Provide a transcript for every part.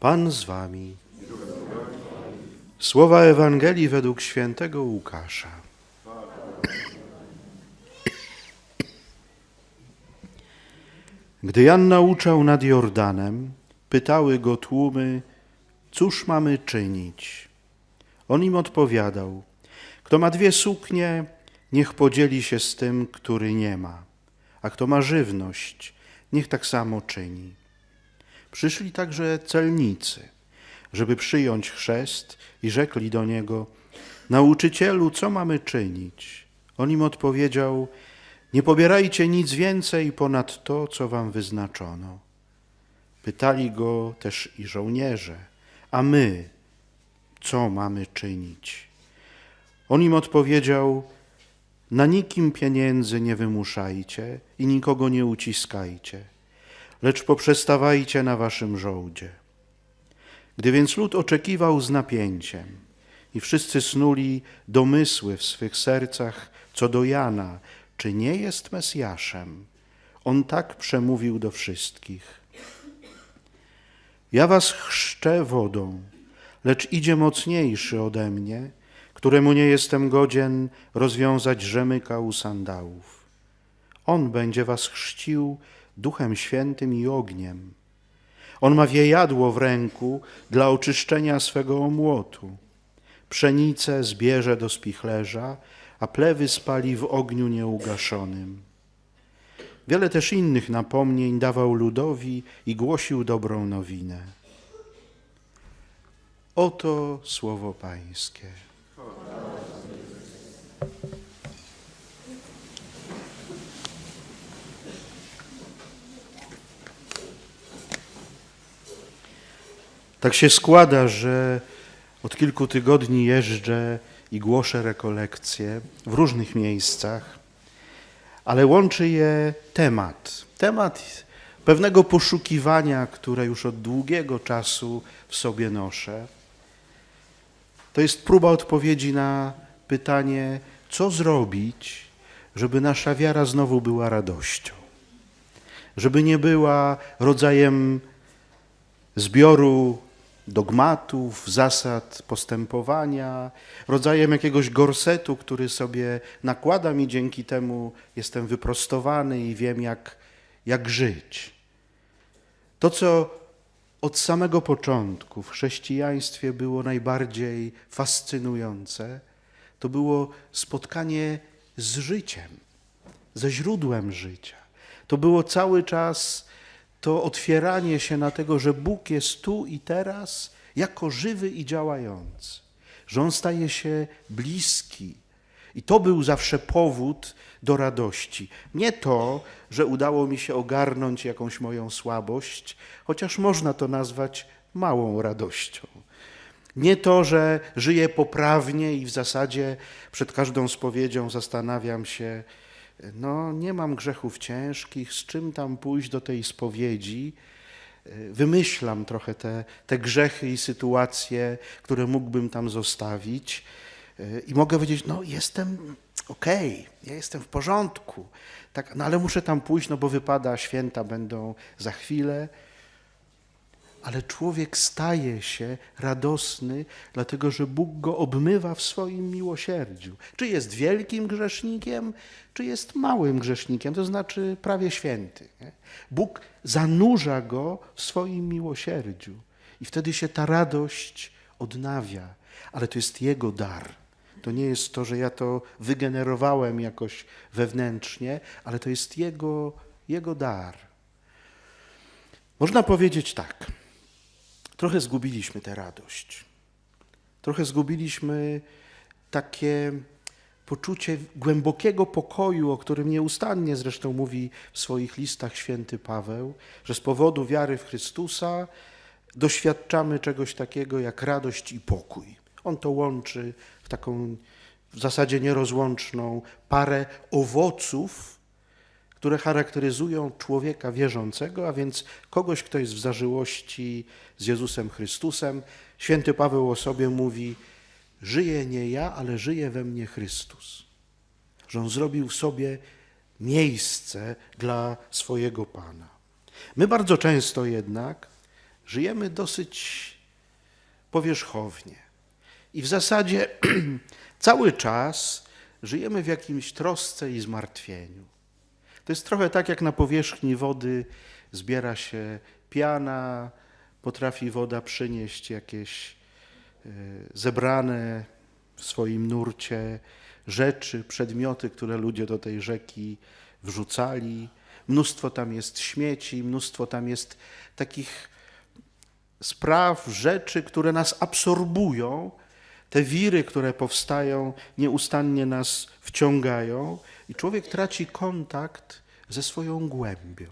Pan z wami. Słowa Ewangelii według świętego Łukasza. Gdy Jan nauczał nad Jordanem, pytały go tłumy, cóż mamy czynić? On im odpowiadał, kto ma dwie suknie, niech podzieli się z tym, który nie ma, a kto ma żywność, niech tak samo czyni. Przyszli także celnicy, żeby przyjąć chrzest i rzekli do niego, nauczycielu, co mamy czynić? On im odpowiedział, nie pobierajcie nic więcej ponad to, co wam wyznaczono. Pytali go też i żołnierze, a my, co mamy czynić? On im odpowiedział, na nikim pieniędzy nie wymuszajcie i nikogo nie uciskajcie, lecz poprzestawajcie na waszym żołdzie. Gdy więc lud oczekiwał z napięciem i wszyscy snuli domysły w swych sercach co do Jana, czy nie jest Mesjaszem, on tak przemówił do wszystkich. Ja was chrzczę wodą, lecz idzie mocniejszy ode mnie, któremu nie jestem godzien rozwiązać rzemyka u sandałów. On będzie was chrzcił Duchem Świętym i ogniem. On ma wiejadło w ręku dla oczyszczenia swego omłotu. Pszenicę zbierze do spichlerza, a plewy spali w ogniu nieugaszonym. Wiele też innych napomnień dawał ludowi i głosił dobrą nowinę. Oto słowo Pańskie. Tak się składa, że od kilku tygodni jeżdżę i głoszę rekolekcje w różnych miejscach, ale łączy je temat. Temat pewnego poszukiwania, które już od długiego czasu w sobie noszę. To jest próba odpowiedzi na pytanie, co zrobić, żeby nasza wiara znowu była radością, żeby nie była rodzajem zbioru dogmatów, zasad postępowania, rodzajem jakiegoś gorsetu, który sobie nakładam i dzięki temu jestem wyprostowany i wiem, jak, jak żyć. To, co od samego początku w chrześcijaństwie było najbardziej fascynujące, to było spotkanie z życiem, ze źródłem życia. To było cały czas to otwieranie się na tego, że Bóg jest tu i teraz jako żywy i działający, że On staje się bliski. I to był zawsze powód do radości. Nie to, że udało mi się ogarnąć jakąś moją słabość, chociaż można to nazwać małą radością. Nie to, że żyję poprawnie i w zasadzie przed każdą spowiedzią zastanawiam się, no nie mam grzechów ciężkich, z czym tam pójść do tej spowiedzi. Wymyślam trochę te, te grzechy i sytuacje, które mógłbym tam zostawić. I mogę powiedzieć, no jestem okej, okay, ja jestem w porządku, tak, no ale muszę tam pójść, no bo wypada, święta będą za chwilę. Ale człowiek staje się radosny, dlatego że Bóg go obmywa w swoim miłosierdziu. Czy jest wielkim grzesznikiem, czy jest małym grzesznikiem, to znaczy prawie święty. Nie? Bóg zanurza go w swoim miłosierdziu i wtedy się ta radość odnawia, ale to jest Jego dar. To nie jest to, że ja to wygenerowałem jakoś wewnętrznie, ale to jest Jego, jego dar. Można powiedzieć tak. Trochę zgubiliśmy tę radość. Trochę zgubiliśmy takie poczucie głębokiego pokoju, o którym nieustannie zresztą mówi w swoich listach święty Paweł, że z powodu wiary w Chrystusa doświadczamy czegoś takiego jak radość i pokój. On to łączy w taką w zasadzie nierozłączną parę owoców, które charakteryzują człowieka wierzącego, a więc kogoś, kto jest w zażyłości z Jezusem Chrystusem. Święty Paweł o sobie mówi: Żyje nie ja, ale żyje we mnie Chrystus. Że on zrobił w sobie miejsce dla swojego Pana. My bardzo często jednak żyjemy dosyć powierzchownie. I w zasadzie cały czas żyjemy w jakimś trosce i zmartwieniu. To jest trochę tak, jak na powierzchni wody zbiera się piana, potrafi woda przynieść jakieś e, zebrane w swoim nurcie rzeczy, przedmioty, które ludzie do tej rzeki wrzucali. Mnóstwo tam jest śmieci, mnóstwo tam jest takich spraw, rzeczy, które nas absorbują. Te wiry, które powstają, nieustannie nas wciągają, i człowiek traci kontakt ze swoją głębią.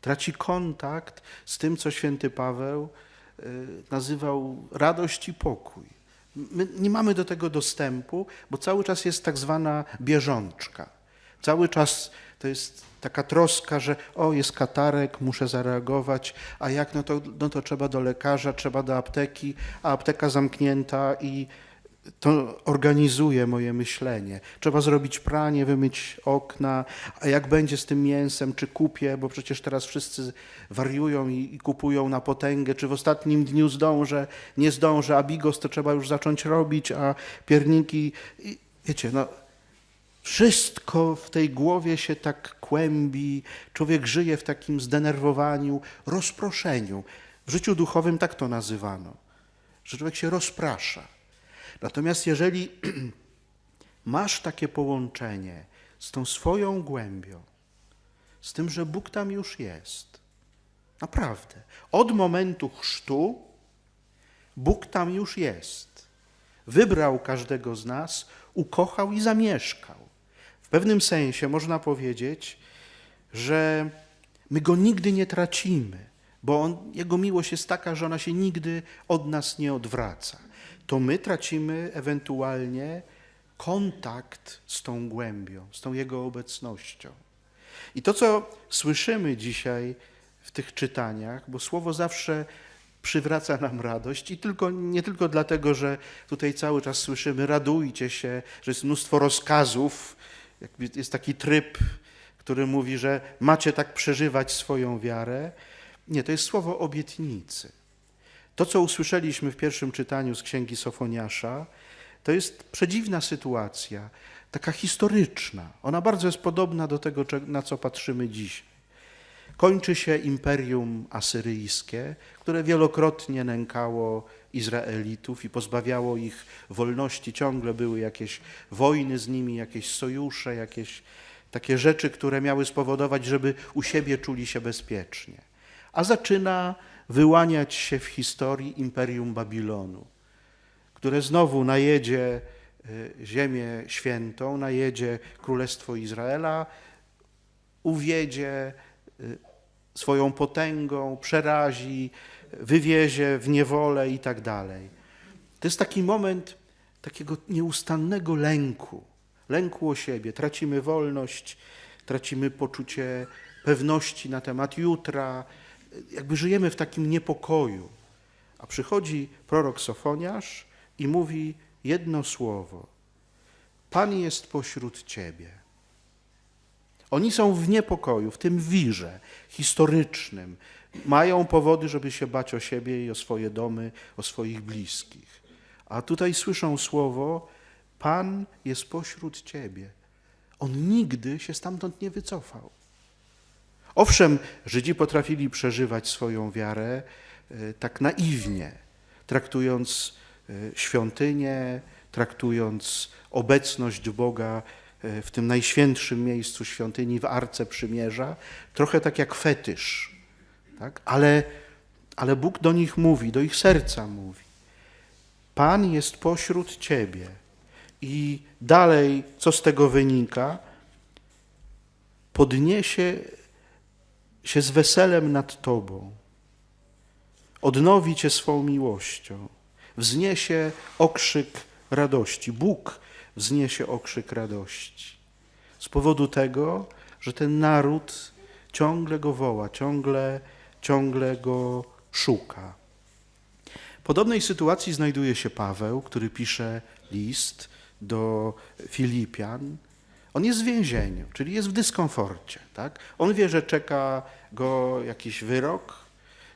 Traci kontakt z tym, co święty Paweł y, nazywał radość i pokój. My nie mamy do tego dostępu, bo cały czas jest tak zwana bieżączka. Cały czas to jest taka troska, że o, jest katarek, muszę zareagować, a jak, no to, no to trzeba do lekarza, trzeba do apteki, a apteka zamknięta i to organizuje moje myślenie. Trzeba zrobić pranie, wymyć okna, a jak będzie z tym mięsem, czy kupię, bo przecież teraz wszyscy wariują i, i kupują na potęgę, czy w ostatnim dniu zdążę, nie zdążę, a bigos to trzeba już zacząć robić, a pierniki, i, wiecie, no wszystko w tej głowie się tak kłębi, człowiek żyje w takim zdenerwowaniu, rozproszeniu. W życiu duchowym tak to nazywano, że człowiek się rozprasza. Natomiast jeżeli masz takie połączenie z tą swoją głębią, z tym, że Bóg tam już jest, naprawdę, od momentu chrztu Bóg tam już jest. Wybrał każdego z nas, ukochał i zamieszkał. W pewnym sensie można powiedzieć, że my go nigdy nie tracimy, bo on, jego miłość jest taka, że ona się nigdy od nas nie odwraca to my tracimy ewentualnie kontakt z tą głębią, z tą Jego obecnością. I to, co słyszymy dzisiaj w tych czytaniach, bo Słowo zawsze przywraca nam radość i tylko, nie tylko dlatego, że tutaj cały czas słyszymy radujcie się, że jest mnóstwo rozkazów, jest taki tryb, który mówi, że macie tak przeżywać swoją wiarę. Nie, to jest słowo obietnicy. To, co usłyszeliśmy w pierwszym czytaniu z księgi Sofoniasza, to jest przedziwna sytuacja, taka historyczna. Ona bardzo jest podobna do tego, na co patrzymy dziś. Kończy się imperium asyryjskie, które wielokrotnie nękało Izraelitów i pozbawiało ich wolności. Ciągle były jakieś wojny z nimi, jakieś sojusze, jakieś takie rzeczy, które miały spowodować, żeby u siebie czuli się bezpiecznie. A zaczyna wyłaniać się w historii Imperium Babilonu, które znowu najedzie e, ziemię świętą, najedzie Królestwo Izraela, uwiedzie e, swoją potęgą, przerazi, wywiezie w niewolę i tak dalej. To jest taki moment takiego nieustannego lęku, lęku o siebie. Tracimy wolność, tracimy poczucie pewności na temat jutra, jakby żyjemy w takim niepokoju. A przychodzi prorok Sofoniasz i mówi jedno słowo: Pan jest pośród ciebie. Oni są w niepokoju, w tym wirze historycznym. Mają powody, żeby się bać o siebie i o swoje domy, o swoich bliskich. A tutaj słyszą słowo: Pan jest pośród ciebie. On nigdy się stamtąd nie wycofał. Owszem, Żydzi potrafili przeżywać swoją wiarę e, tak naiwnie, traktując e, świątynię, traktując obecność Boga e, w tym najświętszym miejscu świątyni, w Arce Przymierza, trochę tak jak fetysz. Tak? Ale, ale Bóg do nich mówi, do ich serca mówi. Pan jest pośród ciebie. I dalej, co z tego wynika? Podniesie się z weselem nad Tobą, odnowi Cię swą miłością, wzniesie okrzyk radości. Bóg wzniesie okrzyk radości. Z powodu tego, że ten naród ciągle go woła, ciągle, ciągle go szuka. W podobnej sytuacji znajduje się Paweł, który pisze list do Filipian, on jest w więzieniu, czyli jest w dyskomforcie. Tak? On wie, że czeka go jakiś wyrok,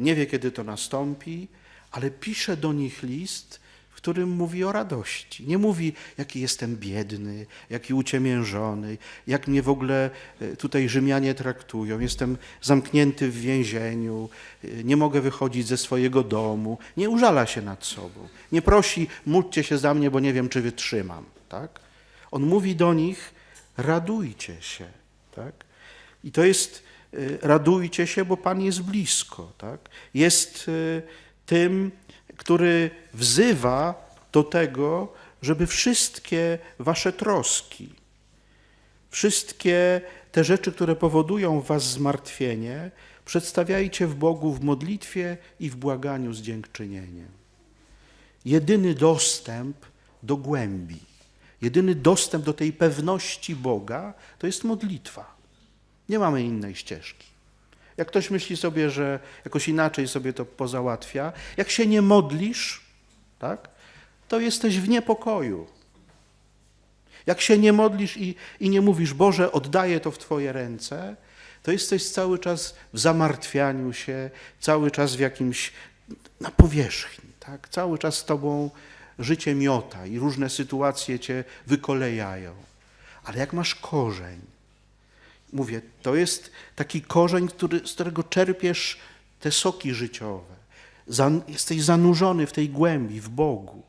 nie wie, kiedy to nastąpi, ale pisze do nich list, w którym mówi o radości. Nie mówi, jaki jestem biedny, jaki uciemiężony, jak mnie w ogóle e, tutaj Rzymianie traktują. Jestem zamknięty w więzieniu, e, nie mogę wychodzić ze swojego domu. Nie użala się nad sobą. Nie prosi, módlcie się za mnie, bo nie wiem, czy wytrzymam. Tak? On mówi do nich, radujcie się. Tak? I to jest, y, radujcie się, bo Pan jest blisko. Tak? Jest y, tym, który wzywa do tego, żeby wszystkie wasze troski, wszystkie te rzeczy, które powodują was zmartwienie, przedstawiajcie w Bogu w modlitwie i w błaganiu z dziękczynieniem. Jedyny dostęp do głębi, jedyny dostęp do tej pewności Boga to jest modlitwa. Nie mamy innej ścieżki. Jak ktoś myśli sobie, że jakoś inaczej sobie to pozałatwia, jak się nie modlisz, tak, to jesteś w niepokoju. Jak się nie modlisz i, i nie mówisz, Boże, oddaję to w Twoje ręce, to jesteś cały czas w zamartwianiu się, cały czas w jakimś, na powierzchni, tak? Cały czas z Tobą życie miota i różne sytuacje Cię wykolejają. Ale jak masz korzeń, mówię, to jest taki korzeń, który, z którego czerpiesz te soki życiowe. Zan, jesteś zanurzony w tej głębi, w Bogu.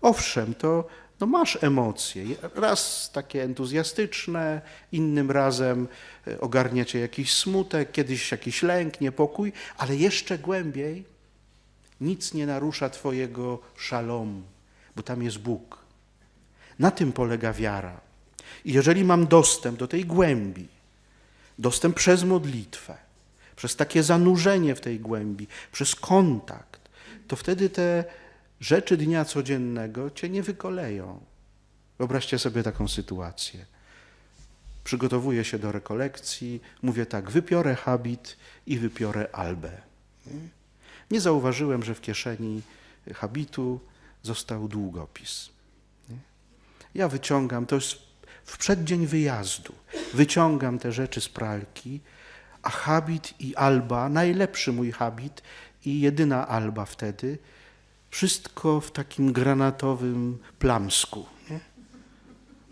Owszem, to no masz emocje. Raz takie entuzjastyczne, innym razem e, ogarnia cię jakiś smutek, kiedyś jakiś lęk, niepokój, ale jeszcze głębiej nic nie narusza twojego szalomu, bo tam jest Bóg. Na tym polega wiara. I jeżeli mam dostęp do tej głębi, dostęp przez modlitwę, przez takie zanurzenie w tej głębi, przez kontakt, to wtedy te rzeczy dnia codziennego cię nie wykoleją. Wyobraźcie sobie taką sytuację. Przygotowuję się do rekolekcji, mówię tak, wypiorę habit i wypiorę albę. Nie, nie zauważyłem, że w kieszeni habitu został długopis. Ja wyciągam, to jest w przeddzień wyjazdu, wyciągam te rzeczy z pralki, a habit i alba, najlepszy mój habit i jedyna alba wtedy, wszystko w takim granatowym plamsku. Nie?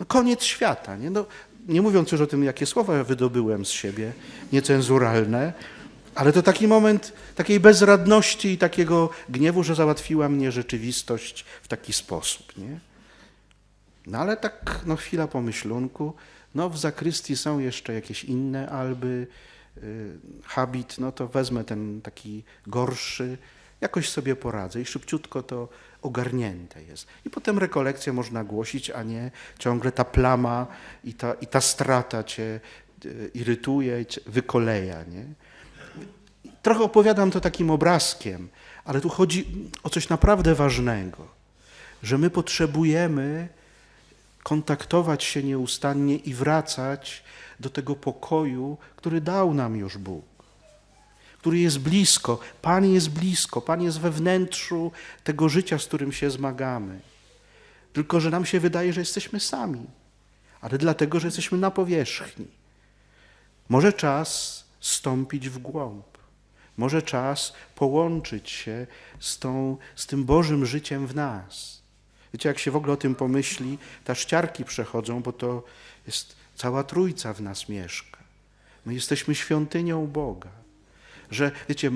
No koniec świata. Nie? No, nie mówiąc już o tym, jakie słowa wydobyłem z siebie, niecenzuralne, ale to taki moment takiej bezradności i takiego gniewu, że załatwiła mnie rzeczywistość w taki sposób. Nie? No ale tak no, chwila pomyślunku, no w zakrystii są jeszcze jakieś inne alby, y, habit, no to wezmę ten taki gorszy, jakoś sobie poradzę i szybciutko to ogarnięte jest. I potem rekolekcję można głosić, a nie ciągle ta plama i ta, i ta strata cię y, irytuje, cię wykoleja. Nie? Trochę opowiadam to takim obrazkiem, ale tu chodzi o coś naprawdę ważnego, że my potrzebujemy kontaktować się nieustannie i wracać do tego pokoju, który dał nam już Bóg który jest blisko. Pan jest blisko, Pan jest we wnętrzu tego życia, z którym się zmagamy. Tylko, że nam się wydaje, że jesteśmy sami, ale dlatego, że jesteśmy na powierzchni. Może czas stąpić w głąb. Może czas połączyć się z, tą, z tym Bożym życiem w nas. Wiecie, jak się w ogóle o tym pomyśli, ta ściarki przechodzą, bo to jest cała Trójca w nas mieszka. My jesteśmy świątynią Boga że wiecie,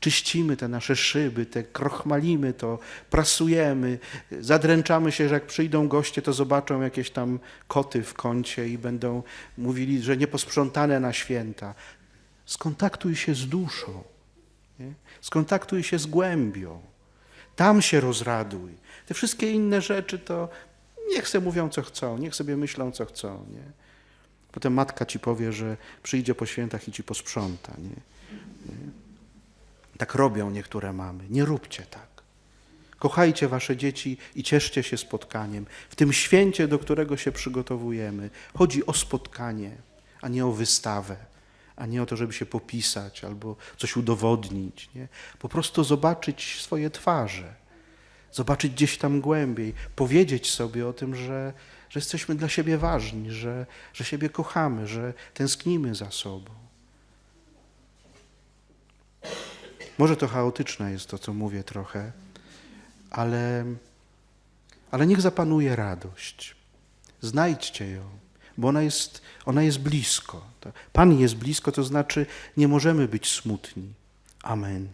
czyścimy te nasze szyby, te krochmalimy to, prasujemy, zadręczamy się, że jak przyjdą goście, to zobaczą jakieś tam koty w kącie i będą mówili, że nieposprzątane na święta. Skontaktuj się z duszą, nie? skontaktuj się z głębią, tam się rozraduj. Te wszystkie inne rzeczy to niech sobie mówią, co chcą, niech sobie myślą, co chcą. Nie? Potem matka ci powie, że przyjdzie po świętach i ci posprząta. Nie? Tak robią niektóre mamy. Nie róbcie tak. Kochajcie wasze dzieci i cieszcie się spotkaniem. W tym święcie, do którego się przygotowujemy, chodzi o spotkanie, a nie o wystawę, a nie o to, żeby się popisać albo coś udowodnić. Nie? Po prostu zobaczyć swoje twarze, zobaczyć gdzieś tam głębiej, powiedzieć sobie o tym, że, że jesteśmy dla siebie ważni, że, że siebie kochamy, że tęsknimy za sobą. Może to chaotyczne jest to, co mówię trochę, ale, ale niech zapanuje radość. Znajdźcie ją, bo ona jest, ona jest blisko. Pan jest blisko, to znaczy nie możemy być smutni. Amen.